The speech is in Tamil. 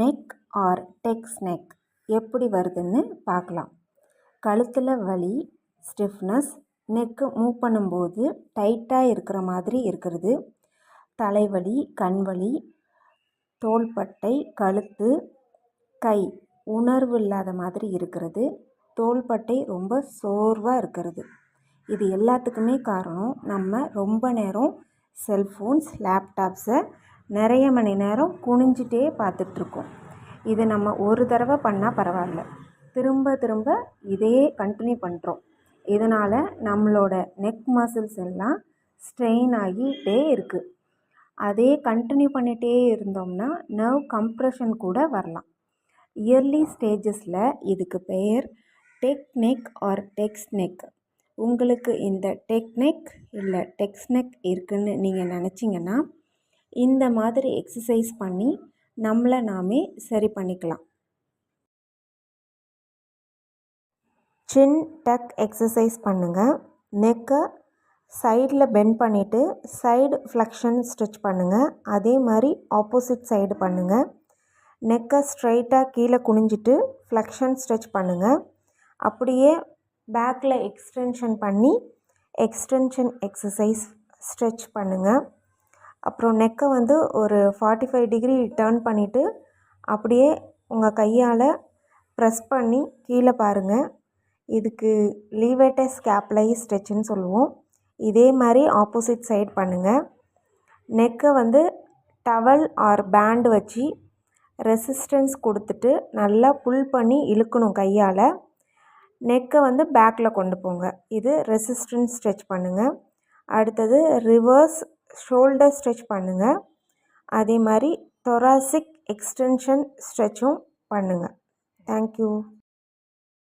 நெக் ஆர் டெக்ஸ் நெக் எப்படி வருதுன்னு பார்க்கலாம். கழுத்தில் வலி ஸ்டிஃப்னஸ் நெக்கு மூவ் பண்ணும்போது டைட்டாக இருக்கிற மாதிரி இருக்கிறது. தலைவலி கண்வலி தோள்பட்டை கழுத்து கை உணர்வு இல்லாத மாதிரி இருக்கிறது. தோள்பட்டை ரொம்ப சோர்வாக இருக்கிறது. இது எல்லாத்துக்குமே காரணம் நம்ம ரொம்ப நேரம் செல்ஃபோன்ஸ் லேப்டாப்ஸை நிறைய மணி நேரம் குனிஞ்சிட்டே பார்த்துட்ருக்கோம். இது நம்ம ஒரு தடவை பண்ணால் பரவாயில்ல. திரும்ப திரும்ப இதே கண்டினியூ பண்ணுறோம் இதனால் நம்மளோட நெக் மசில்ஸ் எல்லாம் ஸ்ட்ரெயின் ஆகிட்டே இருக்குது அதே கண்டினியூ பண்ணிகிட்டே இருந்தோம்னா நர்வ் கம்ப்ரெஷன் கூட வரலாம். இயர்லி ஸ்டேஜஸில் இதுக்கு பெயர் டெக்னிக் ஆர் டெக்ஸ் நெக் உங்களுக்கு இந்த டெக்னிக் இல்லை டெக்ஸ் நெக் இருக்குதுன்னு நீங்கள் நினச்சிங்கன்னா இந்த மாதிரி எக்ஸசைஸ் பண்ணி நம்மளை நாமே சரி பண்ணிக்கலாம். சின் டக் எக்ஸசைஸ் பண்ணுங்கள் நெக்கை சைடில் பெண்ட் பண்ணிவிட்டு சைடு ஃப்ளெக்ஷன் ஸ்ட்ரெச் பண்ணுங்கள் அதே மாதிரி ஆப்போசிட் சைடு பண்ணுங்கள் நெக்கை ஸ்ட்ரைட்டாக கீழே குனிஞ்சிட்டு ஃப்ளெக்ஷன் ஸ்ட்ரெச் பண்ணுங்கள் அப்படியே பேக்கில் எக்ஸ்டென்ஷன் பண்ணி எக்ஸ்டென்ஷன் எக்ஸசைஸ் ஸ்ட்ரெச் பண்ணுங்கள் அப்புறம் நெக்கை வந்து ஒரு ஃபார்ட்டி ஃபைவ் டிகிரி டேர்ன் பண்ணிவிட்டு அப்படியே உங்கள் கையால் ப்ரெஸ் பண்ணி கீழே பாருங்கள் இதுக்கு லீவேட்டஸ் ஸ்கேப்லை ஸ்ட்ரெச்சுன்னு சொல்லுவோம். இதே மாதிரி ஆப்போசிட் சைட் பண்ணுங்கள் நெக்கை வந்து டவல் ஆர் பேண்டு வச்சு ரெசிஸ்டன்ஸ் கொடுத்துட்டு நல்லா புல் பண்ணி இழுக்கணும் கையால். நெக்கை வந்து பேக்கில் கொண்டு போங்க. இது ரெசிஸ்டன்ஸ் ஸ்ட்ரெச் பண்ணுங்கள் அடுத்தது ரிவர்ஸ் ஷோல்டர் ஸ்ட்ரெச் பண்ணுங்கள் அதே மாதிரி தொராசிக் எக்ஸ்டென்ஷன் ஸ்ட்ரெச்சும் பண்ணுங்கள் தேங்க்யூ